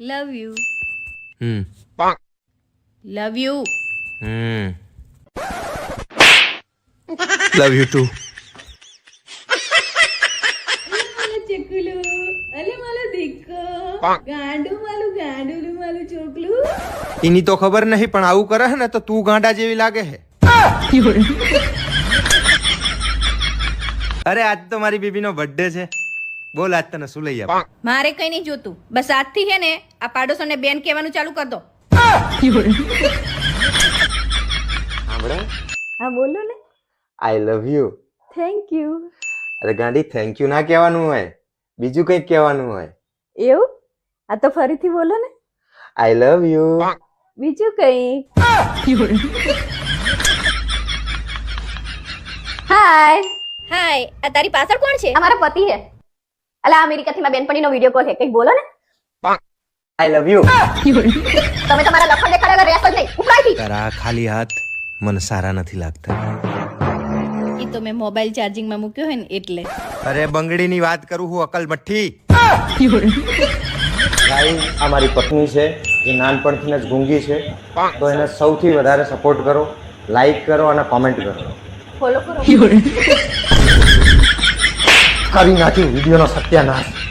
લવ you હમ. Love you હમ. Love you too માલો અલે માલો દીકો. ગાંડુ માલું ગાંડુલું માલું ચોકલું. એની તો ખબર નહીં પણ આવું કરે ને તો તું ગાંડા જેવી લાગે હે. અરે આજ તો મારી બેબીનો બર્થડે છે. બોલ આજ તને શું લઈ આપ? મારે કઈ નહીં જોતું. બસ આજથી છે ને આ પાડોશોને બેન કહેવાનું ચાલુ કર દો. હા બોલો ને. I love you thank you અરે ગાંડી થેન્ક યુ ના કહેવાનું હોય. બીજું કંઈક કહેવાનું હોય. એવું? આ તો ફરીથી બોલો ને. આઈ લવ યુ બીજું કઈ? હાય હાય આ તારી પાછળ કોણ છે? અમારા મારા પતિ હે અલા અમેરિકાથી મારા બેનપણીનો વીડિયો કોલ છે. કંઈક બોલો ને. આઈ લવ યુ તમે તમારા લખણ દેખાડેલા રહેશો જ નહીં ઉપરાયથી તારા ખાલી હાથ મને સારા નથી લાગતા. એ તો મેં મોબાઈલ ચાર્જિંગમાં મૂક્યો હોય ને એટલે. અરે બંગડીની વાત કરું હું અકલ મઠ્ઠી. ગાઈસ આ મારી પત્ની છે. એ નાનપણથી જ ગુંગી છે. તો એને સૌથી વધારે સપોર્ટ કરો. લાઈક કરો અને કોમેન્ટ કરો. ફોલો કરો. કરી નાખ્યું વિડીયોનો સત્યાનાશ